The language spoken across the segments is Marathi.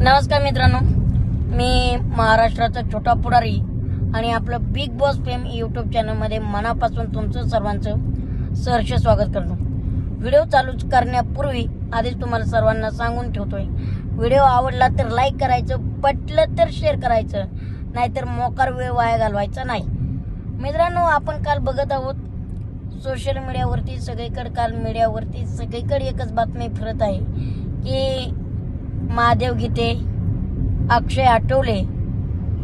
नमस्कार मित्रांनो. मी महाराष्ट्राचा छोटा पुढारी आणि आपलं बिग बॉस फेम यूट्यूब चॅनलमध्ये मनापासून तुमचं सर्वांचं सहर्ष स्वागत करतो. व्हिडिओ चालू करण्यापूर्वी आधीच तुम्हाला सर्वांना सांगून ठेवतोय. व्हिडिओ आवडला तर लाईक करायचं पटलं तर शेअर करायचं नाहीतर मोकार वेळ वाया घालवायचा नाही. मित्रांनो आपण काल बघत आहोत सोशल मीडियावरती सगळीकडे काल मीडियावरती सगळीकडे एकच बातमी फिरत आहे की महादेव गीते अक्षय आठवले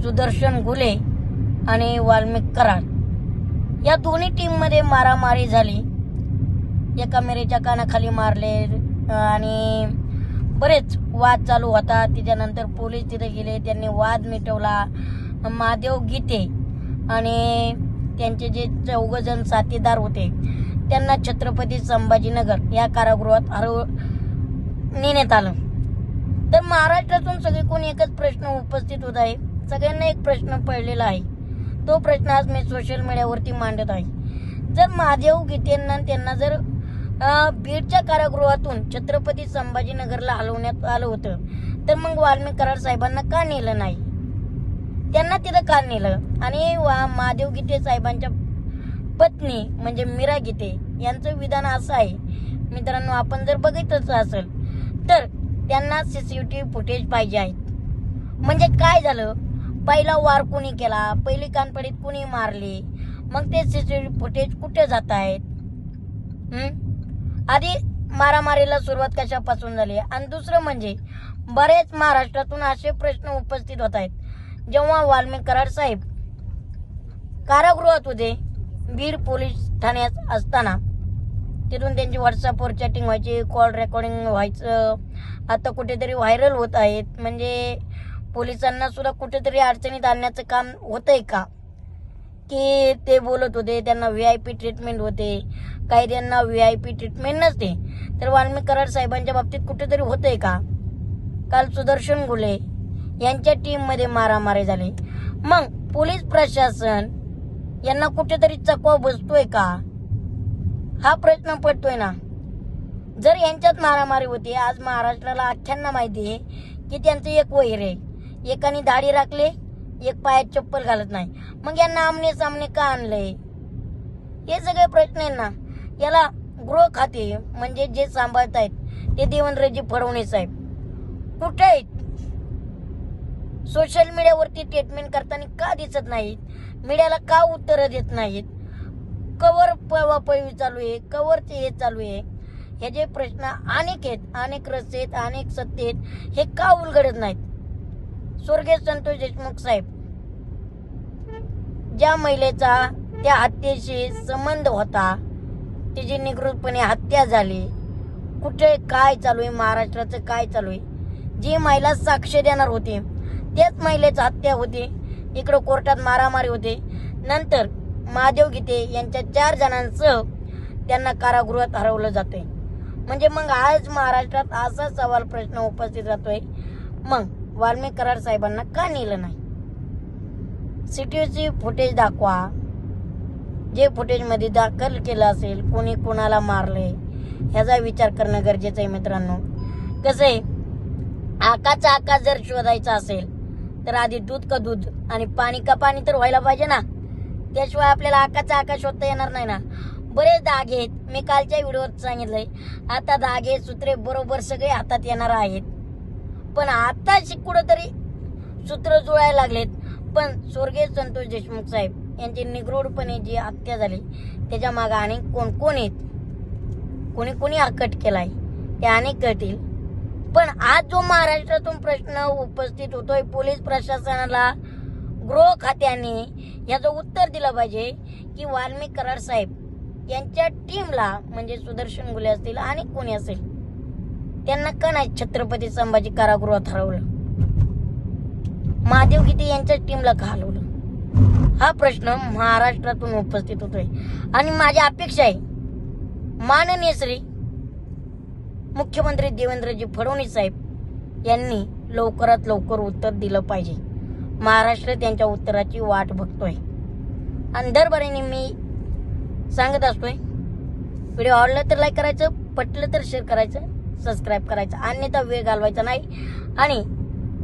सुदर्शन घुले आणि वाल्मिक कराड. या दोन्ही टीममध्ये मारामारी झाली. एका मेरेच्या कानाखाली मारले आणि बरेच वाद चालू होता. त्याच्यानंतर पोलीस तिथे गेले त्यांनी वाद मिटवला. महादेव गीते आणि त्यांचे जे चौघजण साथीदार होते त्यांना छत्रपती संभाजीनगर या कारागृहात हरव नेण्यात आलं. तर महाराष्ट्रातून सगळीकडून एकच प्रश्न उपस्थित होत आहे? सगळ्यांना एक प्रश्न पडलेला आहे. तो प्रश्न आज मी सोशल मीडियावरती मांडत आहे. जर महादेव गीतेंना त्यांना जर बीडच्या कारागृहातून छत्रपती संभाजीनगरला हलवण्यात आलं होतं तर मग वाल्मिक कराड साहेबांना का नेलं नाही? त्यांना तिथं का नेलं? आणि वा- महादेव गीते साहेबांच्या पत्नी म्हणजे मीरा गीते यांचं विधान असं आहे. मित्रांनो आपण जर बघितलंच असेल तर त्यांना सीसीटीव्ही फुटेज पाहिजे आहेत. म्हणजे काय झालं? पहिला वार कुणी केला? पहिली कानपडीत कुणी मारली? मग ते सीसीटीव्ही फुटेज कुठे जात आहेत? आधी मारामारीला सुरुवात कशापासून झाली? आणि दुसरं म्हणजे बरेच महाराष्ट्रातून असे प्रश्न उपस्थित होत आहेत. जेव्हा वाल्मिक कराड साहेब कारागृहात होते बीड पोलीस ठाण्यात असताना तिथून त्यांची व्हॉट्सअपवर चॅटिंग व्हायची कॉल रेकॉर्डिंग व्हायचं. आता कुठेतरी व्हायरल होत आहेत. म्हणजे पोलिसांना सुद्धा कुठेतरी अडचणीत आणण्याचं काम होतंय का? की ते बोलत होते त्यांना व्ही आय पी ट्रीटमेंट होते. काही त्यांना व्ही आय पी ट्रीटमेंट नसते. तर वाल्मिक कराड साहेबांच्या बाबतीत कुठेतरी होतंय का? काल सुदर्शन गुले यांच्या टीममध्ये मारामारी झाली. मग पोलीस प्रशासन यांना कुठेतरी चकवा बसतोय का? हा प्रश्न पडतोय ना. जर यांच्यात मारामारी होती आज महाराष्ट्राला अख्ख्यांना माहिती आहे की त्यांचं एक वैर आहे. एकाने दाढी राखले एक पायात चप्पल घालत नाही. मग यांना आमने सामने का आणलंय? हे सगळे प्रश्न आहे ना. याला गृह खाते म्हणजे जे सांभाळत आहेत ते देवेंद्रजी फडणवीस साहेब. कुठे आहेत? सोशल मीडियावरती ट्रीटमेंट करताना का दिसत नाहीत? मीडियाला का उत्तरं देत नाहीत? पळवापळवी चालू आहे कवरचे हे चालू आहे. हे जे प्रश्न अनेक आहेत अनेक रस्ते आहेत अनेक सत्य आहेत हे का उलगडत नाहीत? स्वर्गीय संतोष देशमुख साहेब ज्या महिलेचा त्या हत्येशी संबंध होता तिची निगृतपणे हत्या झाली. कुठे काय चालू आहे? महाराष्ट्राचं काय चालू आहे? जी महिला साक्ष देणार होती त्याच महिलेची हत्या होती. इकडं कोर्टात मारामारी होते. नंतर महादेव गीते यांच्या चार जणांसह त्यांना कारागृहात हरवलं जाते म्हणजे मग आज महाराष्ट्रात असा सवाल प्रश्न उपस्थित राहतोय. मग वाल्मिक कराड साहेबांना का नेलं नाही? सिटीची फुटेज दाखवा. जे फुटेजमध्ये दाखल केलं असेल कोणी कोणाला मारले ह्याचा विचार करणं गरजेचं आहे मित्रांनो. कसं आहे? आकाचा आकाश जर शोधायचा असेल तर आधी दूध का दूध? आणि पाणी का पाणी तर व्हायला पाहिजे ना? त्याशिवाय आपल्याला आकाचा आकाश शोधता येणार नाही ना. बरेच धागे आहेत. मी कालच्या व्हिडिओत सांगितलंय. आता धागे सूत्रे बरोबर सगळे हातात येणार आहेत. पण आता कुठंतरी सूत्र जुळायला लागलेत. पण स्वर्गीय संतोष देशमुख साहेब यांची निगरूढपणे जी हत्या झाली त्याच्यामागे आणि कोण कोण आहेत? कोणी कोणी आकट केलाय? ते अनेक कळतील. पण आज जो महाराष्ट्रातून प्रश्न उपस्थित होतोय पोलीस प्रशासनाला गृह खात्याने याचं उत्तर दिलं पाहिजे की वाल्मिक कराड साहेब यांच्या टीमला म्हणजे सुदर्शन गुले असतील आणि कोणी असेल त्यांना का नाही छत्रपती संभाजी कारागृहात हरवलं महादेव गीते यांच्या टीमला का हलवलं? हा प्रश्न महाराष्ट्रातून उपस्थित होतोय. आणि माझी अपेक्षा आहे माननीय श्री मुख्यमंत्री देवेंद्रजी फडणवीस साहेब यांनी लवकरात लवकर उत्तर दिलं पाहिजे. महाराष्ट्र त्यांच्या उत्तराची वाट बघतोय. आणि दरबारीने मी सांगत असतोय व्हिडिओ आवडला तर लाईक करायचं पटलं तर शेअर करायचं सबस्क्राईब करायचं. अन्यथा वेळ घालवायचा नाही. आणि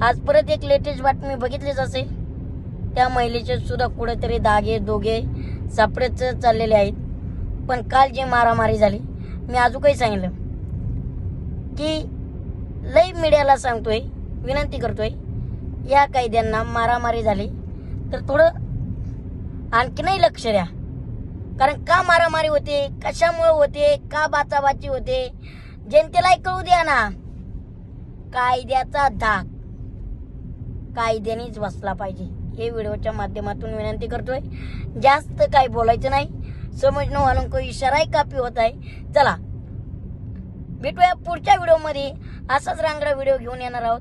आज परत एक लेटेस्ट बातमी बघितलीच असेल त्या महिलेचे सुद्धा कुठेतरी दागे दोघे सापडेच चाललेले आहेत. पण काल जी मारामारी झाली मी अजून काही सांगितलं की लई मीडियाला सांगतोय विनंती करतोय या कायद्यांना मारामारी झाली. तर थोडं आणखीनही लक्ष द्या. कारण का मारामारी होते? कशामुळे होते? का बाचाबाची होते? जनतेलाही कळू द्या ना. कायद्याचा धाक. कायद्यानेच बसला पाहिजे. हे व्हिडिओच्या माध्यमातून विनंती करतोय. जास्त काही बोलायचं नाही. समजणं म्हणून को इशाराही कापी होत आहे. चला. भेटूया पुढच्या व्हिडिओमध्ये. असाच रांगडा व्हिडिओ घेऊन येणार आहोत.